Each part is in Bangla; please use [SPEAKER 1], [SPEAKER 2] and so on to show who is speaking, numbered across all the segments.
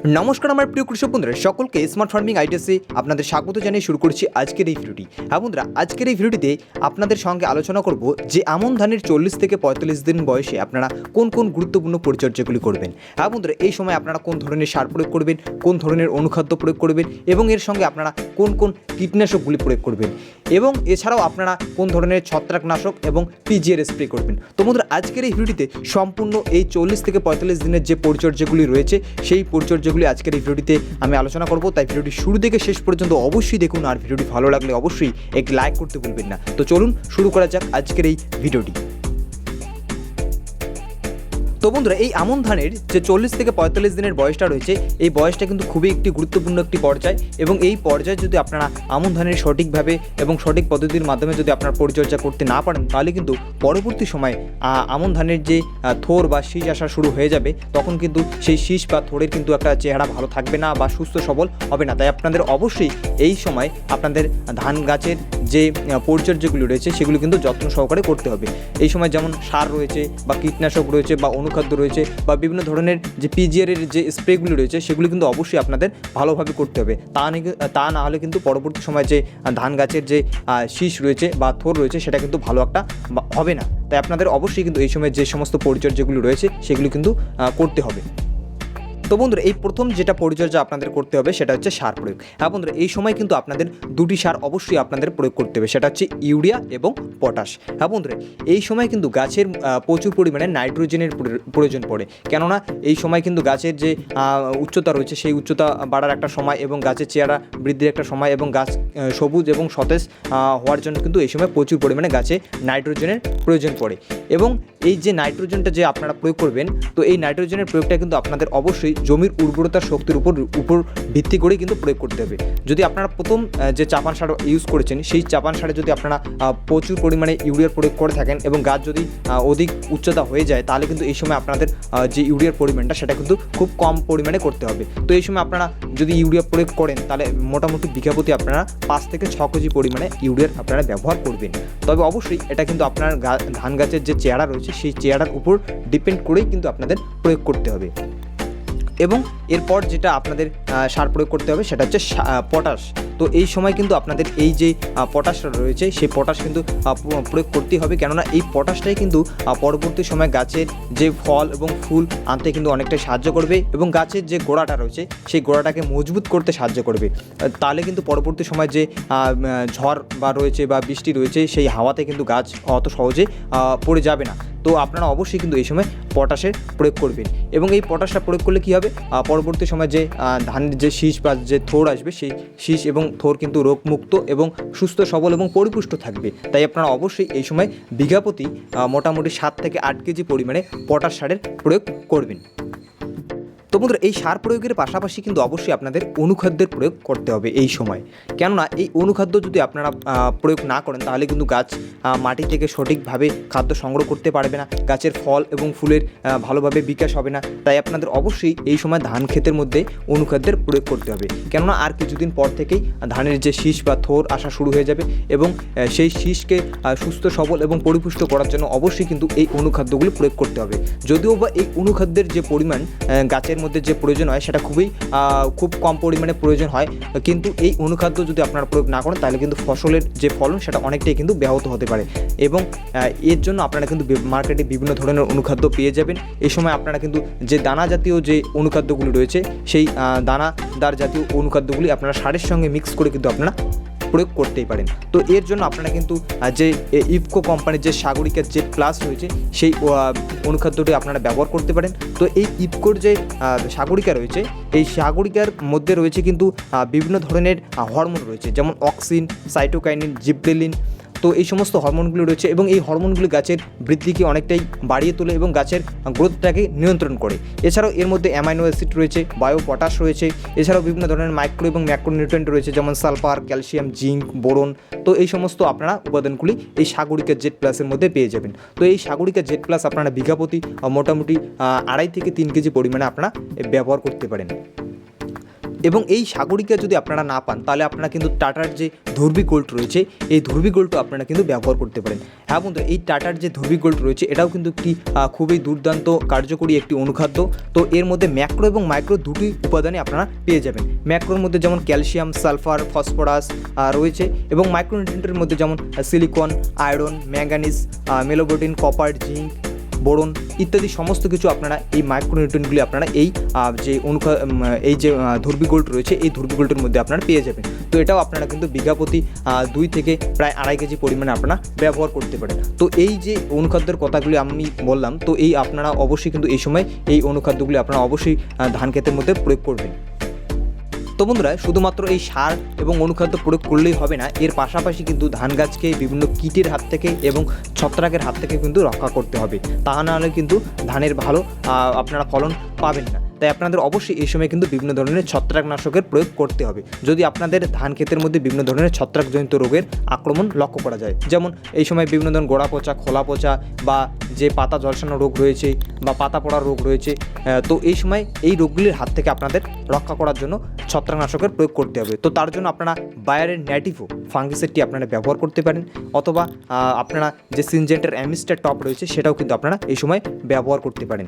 [SPEAKER 1] নমস্কার আমার প্রিয় কৃষক বন্ধুরা, সকলকে স্মার্ট ফার্মিং আইডিয়াসে আপনাদের স্বাগত জানিয়ে শুরু করছি আজকের এই ভিডিওটি। হ্যাঁ বন্ধুরা, আজকের এই ভিডিওটিতে আপনাদের সঙ্গে আলোচনা করব যে আমন ধানের চল্লিশ থেকে পঁয়তাল্লিশ দিন বয়সে আপনারা কোন কোন গুরুত্বপূর্ণ পরিচর্যাগুলি করবেন। হ্যাঁ বন্ধুরা, এই সময় আপনারা কোন ধরনের সার প্রয়োগ করবেন, কোন ধরনের অনুখাদ্য প্রয়োগ করবেন এবং এর সঙ্গে আপনারা কোন কোন কীটনাশকগুলি প্রয়োগ করবেন এবং এছাড়াও আপনারা কোন ধরনের ছত্রাকনাশক এবং পিজিএর স্প্রে করবেন। তো বন্ধুরা, আজকের এই ভিডিওটিতে সম্পূর্ণ এই চল্লিশ থেকে পঁয়তাল্লিশ দিনের যে পরিচর্যাগুলি রয়েছে, সেই পরিচর্যাগুলি আজকের এই ভিডিওটিতে আমি আলোচনা করব। তাই ভিডিওটি শুরু থেকে শেষ পর্যন্ত অবশ্যই দেখুন। আর ভিডিওটি ভালো লাগলে অবশ্যই একটি লাইক করতে ভুলবেন না। তো চলুন শুরু করা যাক আজকের এই ভিডিওটি। তো বন্ধুরা, এই আমন ধানের যে চল্লিশ থেকে পঁয়তাল্লিশ দিনের বয়সটা রয়েছে, এই বয়সটা কিন্তু খুবই একটি গুরুত্বপূর্ণ একটি পর্যায় এবং এই পর্যায়ে যদি আপনারা আমন ধানের সঠিকভাবে এবং সঠিক পদ্ধতির মাধ্যমে যদি আপনার পরিচর্যা করতে না পারেন, তাহলে কিন্তু পরবর্তী সময়ে আমন ধানের যে থোর বা শীষ আসা শুরু হয়ে যাবে, তখন কিন্তু সেই শীষ বা থোরের কিন্তু একটা চেহারা ভালো থাকবে না বা সুস্থ সবল হবে না। তাই আপনাদের অবশ্যই এই সময় আপনাদের ধান গাছের যে পরিচর্যাগুলি রয়েছে, সেগুলি কিন্তু যত্ন সহকারে করতে হবে। এই সময় যেমন সার রয়েছে বা কীটনাশক রয়েছে বা অনুখাদ্য রয়েছে বা বিভিন্ন ধরনের যে পিজিআরের যে স্প্রেগুলি রয়েছে, সেগুলি কিন্তু অবশ্যই আপনাদের ভালোভাবে করতে হবে। তা তা না হলে কিন্তু পরবর্তী সময় যে ধান গাছের যে শীষ রয়েছে বা থোর রয়েছে, সেটা কিন্তু ভালো একটা হবে না। তাই আপনাদের অবশ্যই কিন্তু এই সময় যে সমস্ত পরিচর্যাগুলি রয়েছে, সেগুলি কিন্তু করতে হবে। তো বন্ধুরা, এই প্রথম যেটা পরিচর্যা আপনাদের করতে হবে সেটা হচ্ছে সার প্রয়োগ। হ্যাঁ বন্ধুরা, এই সময় কিন্তু আপনাদের দুটি সার অবশ্যই আপনাদের প্রয়োগ করতে হবে, সেটা হচ্ছে ইউরিয়া এবং পটাশ। হ্যাঁ বন্ধুরা, এই সময় কিন্তু গাছের প্রচুর পরিমাণে নাইট্রোজেনের প্রয়োজন পড়ে। কেননা এই সময় কিন্তু গাছের যে উচ্চতা রয়েছে সেই উচ্চতা বাড়ার একটা সময় এবং গাছের চেহারা বৃদ্ধির একটা সময় এবং গাছ সবুজ এবং সতেজ হওয়ার জন্য কিন্তু এই সময় প্রচুর পরিমাণে গাছে নাইট্রোজেনের প্রয়োজন পড়ে। এবং এই যে নাইট্রোজেনটা যে আপনারা প্রয়োগ করবেন, তো এই নাইট্রোজেনের প্রয়োগটা কিন্তু আপনাদের অবশ্যই জমির উর্বরতা শক্তির উপর উপর ভিত্তি করেই কিন্তু প্রয়োগ করতে হবে। যদি আপনারা প্রথম যে চাপান সার ইউজ করেছেন, সেই চাপান সারে যদি আপনারা প্রচুর পরিমাণে ইউরিয়ার প্রয়োগ করে থাকেন এবং গাছ যদি অধিক উচ্চতা হয়ে যায়, তাহলে কিন্তু এই সময় আপনাদের যে ইউরিয়ার পরিমাণটা, সেটা কিন্তু খুব কম পরিমাণে করতে হবে। তো এই সময় আপনারা যদি ইউরিয়া প্রয়োগ করেন, তাহলে মোটামুটি বিঘা প্রতি আপনারা পাঁচ থেকে ছ কেজি পরিমাণে ইউরিয়ার আপনারা ব্যবহার করবেন। তবে অবশ্যই এটা কিন্তু আপনার ধান গাছের যে চেহারা রয়েছে, সেই চেহারার উপর ডিপেন্ড করেই কিন্তু আপনাদের প্রয়োগ করতে হবে। এবং এরপর যেটা আপনাদের সার প্রয়োগ করতে হবে সেটা হচ্ছে পটাশ। তো এই সময় কিন্তু আপনাদের এই যে পটাশটা রয়েছে, সেই পটাশ কিন্তু প্রয়োগ করতেই হবে। কেননা এই পটাশটাই কিন্তু পরবর্তী সময় গাছের যে ফল এবং ফুল আনতে কিন্তু অনেকটাই সাহায্য করবে এবং গাছের যে গোড়াটা রয়েছে, সেই গোড়াটাকে মজবুত করতে সাহায্য করবে। তাহলে কিন্তু পরবর্তী সময় যে ঝড় বা রয়েছে বা বৃষ্টি রয়েছে, সেই হাওয়াতে কিন্তু গাছ অত সহজে পড়ে যাবে না। তো আপনারা অবশ্যই কিন্তু এই সময় পটাশের প্রয়োগ করবেন। এবং এই পটাশটা প্রয়োগ করলে কী হবে? পরবর্তী সময় যে ধানের যে শীষ বা যে থোর আসবে, সেই শীষ এবং থোর কিন্তু রোগমুক্ত এবং সুস্থ, সবল এবং পরিপুষ্ট থাকবে। তাই আপনারা অবশ্যই এই সময় বিঘাপতি মোটামুটি সাত থেকে আট কেজি পরিমাণে পটাশ সারের প্রয়োগ করবেন। তো বন্ধুরা, এই সার প্রয়োগের পাশাপাশি কিন্তু অবশ্যই আপনাদের অনুখাদ্যের প্রয়োগ করতে হবে এই সময়। কেননা, এই অনুখাদ্য যদি আপনারা প্রয়োগ না করেন, তাহলে কিন্তু গাছ মাটি থেকে সঠিকভাবে খাদ্য সংগ্রহ করতে পারবে না। গাছের ফল এবং ফুলের ভালোভাবে বিকাশ হবে না। তাই আপনাদের অবশ্যই এই সময় ধান ক্ষেতের মধ্যে অনুখাদ্যের প্রয়োগ করতে হবে। কেননা, আর কিছুদিন পর থেকেই ধানের যে শীষ বা থোর আসা শুরু হয়ে যাবে এবং সেই শীষকে সুস্থ, সবল এবং পরিপুষ্ট করার জন্য অবশ্যই কিন্তু এই অনুখাদ্যগুলি প্রয়োগ করতে হবে। যদিও বা এই অনুখাদ্যের যে পরিমাণ গাছের মধ্যে যে প্রয়োজন হয় সেটা খুবই খুব কম পরিমাণে প্রয়োজন হয়। কিন্তু এই অনুখাদ্য যদি আপনারা প্রয়োগ না করেন, তাহলে কিন্তু ফসলের যে ফলন সেটা অনেকটাই কিন্তু ব্যাহত হতে পারে। এবং এর জন্য আপনারা কিন্তু মার্কেটে বিভিন্ন ধরনের অনুখাদ্য পেয়ে যাবেন। এই সময় আপনারা কিন্তু যে দানা জাতীয় যে অনুখাদ্যগুলি রয়েছে, সেই দানাদার জাতীয় অনুখাদ্যগুলি আপনারা সারের সঙ্গে মিক্স করে কিন্তু আপনারা প্রয়োগ করতেই পারেন। তো এর জন্য আপনারা কিন্তু যে ইফকো কোম্পানির যে সাগরিকার যে প্লাস রয়েছে, সেই অনুখাদ্যটি আপনারা ব্যবহার করতে পারেন। তো এই ইফকোর যে সাগরিকা রয়েছে, এই সাগরিকার মধ্যে রয়েছে কিন্তু বিভিন্ন ধরনের হরমোন রয়েছে। যেমন অক্সিন সাইটোকাইনিন জিব্রেলিন তো এই সমস্ত হরমোনগুলো রয়েছে এবং এই হরমোনগুলি গাছের বৃদ্ধিকে অনেকটাই বাড়িয়ে তোলে এবং গাছের গ্রোথটাকে নিয়ন্ত্রণ করে। এছাড়াও এর মধ্যে অ্যামাইনো অ্যাসিড রয়েছে, বায়ো পটাশ রয়েছে, এছাড়াও বিভিন্ন ধরনের মাইক্রো এবং ম্যাক্রোনিউট্রেন্ট রয়েছে, যেমন সালফার, ক্যালসিয়াম, জিঙ্ক, বোরন। তো এই সমস্ত আপনারা উপাদানগুলি এই সাগরিকা জেট প্লাসের মধ্যে পেয়ে যাবেন। তো এই সাগরিকা জেট প্লাস আপনারা বিঘাপতি মোটামুটি আড়াই থেকে তিন কেজি পরিমাণে আপনারা ব্যবহার করতে পারেন। এবং এই সাগরিকা যদি আপনারা না পান, তাহলে আপনারা কিন্তু টাটার যে ধর্বি গোল্ড রয়েছে, এই ধর্বি গোল্ডও আপনারা কিন্তু ব্যবহার করতে পারেন। হ্যাঁ বন্ধু, এই টাটার যে ধর্বি গোল্ড রয়েছে, এটাও কিন্তু একটি খুবই দুর্দান্ত, কার্যকরী একটি অনুখাদ্য। তো এর মধ্যে ম্যাক্রো এবং মাইক্রো দুটি উপাদানই আপনারা পেয়ে যাবেন। ম্যাক্রোর মধ্যে যেমন ক্যালসিয়াম, সালফার, ফসফরাস রয়েছে এবং মাইক্রোনিউট্রিয়েন্টের মধ্যে যেমন silicon, iron manganese molybdenum copper, zinc boron ইত্যাদি সমস্ত কিছু আপনারা এই মাইক্রোনিউট্রিয়েন্টগুলি আপনারা এই যে অনুখা এই যে ধর্বি গোল্ড রয়েছে, এই ধর্বি গোল্ডের মধ্যে আপনারা পেয়ে যাবেন। তো এটাও আপনারা কিন্তু বিঘা প্রতি দুই থেকে প্রায় আড়াই কেজি পরিমাণে আপনারা ব্যবহার করতে পারেন। তো এই যে অনুখাদ্যের কথাগুলি আমি বললাম, তো এই আপনারা অবশ্যই কিন্তু এই সময় এই অনুখাদ্যগুলি আপনারা অবশ্যই ধান ক্ষেতের মধ্যে প্রয়োগ করবেন। তো বন্ধুরা শুধুমাত্র এই সার এবং অনুখাদ্য প্রয়োগ করলেই হবে না, এর পাশাপাশি কিন্তু ধান গাছকে বিভিন্ন কীটের হাত থেকে এবং ছত্রাকের হাত থেকে কিন্তু রক্ষা করতে হবে। তা না হলে কিন্তু ধানের ভালো আপনারা ফলন পাবেন না। তাই আপনাদের অবশ্যই এই সময় কিন্তু বিভিন্ন ধরনের ছত্রাকনাশকের প্রয়োগ করতে হবে। যদি আপনাদের ধান ক্ষেতের মধ্যে বিভিন্ন ধরনের ছত্রাকজনিত রোগের আক্রমণ লক্ষ্য করা যায়, যেমন এই সময় বিভিন্ন ধরনের গোড়া পচা, খোলা পচা বা যে পাতা ঝলসানো রোগ রয়েছে বা পাতা পড়ার রোগ রয়েছে তো এই সময় এই রোগগুলির হাত থেকে আপনাদের রক্ষা করার জন্য ছত্রাকনাশকের প্রয়োগ করতে হবে। তো তার জন্য আপনারা বায়ারের ন্যাটিভো ফাঙ্গিসেটটি আপনারা ব্যবহার করতে পারেন অথবা আপনারা যে সিনজেন্টের অ্যামিস্টার টপ রয়েছে সেটাও কিন্তু আপনারা এই সময় ব্যবহার করতে পারেন।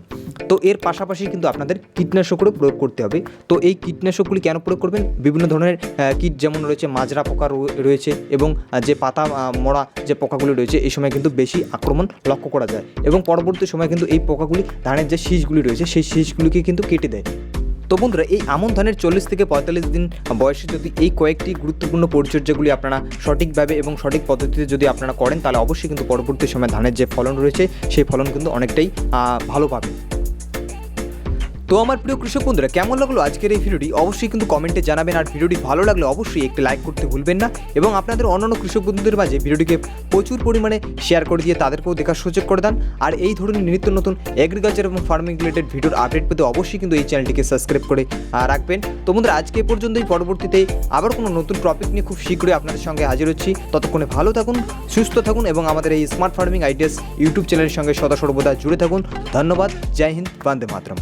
[SPEAKER 1] তো এর পাশাপাশি কিন্তু আপনাদের কীটনাশকেরও প্রয়োগ করতে হবে। তো এই কীটনাশকগুলি কেন প্রয়োগ করবেন? বিভিন্ন ধরনের কীট যেমন রয়েছে, মাজরা পোকা রয়ে- রয়েছে এবং যে পাতা মরা যে পোকাগুলি রয়েছে, এই সময় কিন্তু বেশি আক্রমণ লক্ষ্য করা যায় এবং পরবর্তী সময় কিন্তু এই পোকাগুলি, ধানের যে শীষগুলি রয়েছে, সেই শীষগুলিকে কিন্তু কেটে দেয়। তো বন্ধুরা, এই আমন ধানের চল্লিশ থেকে পঁয়তাল্লিশ দিন বয়সে যদি এই কয়েকটি গুরুত্বপূর্ণ পরিচর্যাগুলি আপনারা সঠিকভাবে এবং সঠিক পদ্ধতিতে যদি আপনারা করেন, তাহলে অবশ্যই কিন্তু পরবর্তী সময় ধানের যে ফলন রয়েছে, সেই ফলন কিন্তু অনেকটাই ভালো পাবেন। তো আমার প্রিয় কৃষক বন্ধুরা, কেমন লাগল আজকের এই ভিডিওটি? অবশ্যই কিন্তু কমেন্টে জানাবেন, আর ভিডিওটি ভালো লাগলে অবশ্যই একটি লাইক করতে ভুলবেন না এবং আপনাদের অন্যান্য কৃষক বন্ধুদের মাঝে ভিডিওটিকে প্রচুর পরিমাণে শেয়ার করে দিয়ে তাদেরকেও দেখার সুযোগ করে দেন। আর এই ধরনের নিত্য নতুন এগ্রিকালচার এবং ফার্মিং রিলেটেড ভিডিওর আপডেট পেতে অবশ্যই কিন্তু এই চ্যানেলটিকে সাবস্ক্রাইব করে রাখবেন। তো বন্ধুরা, আজকে পর্যন্তই। পরবর্তীতে আবার কোনো নতুন টপিক নিয়ে খুব শীঘ্রই আপনাদের সঙ্গে হাজির হচ্ছি। ততক্ষণে ভালো থাকুন, সুস্থ থাকুন এবং আমাদের এই স্মার্ট ফার্মিং আইডিয়াস ইউটিউব চ্যানেলের সঙ্গে সদা সর্বদা জুড়ে থাকুন। ধন্যবাদ, জয় হিন্দ, বন্দে মাতরম।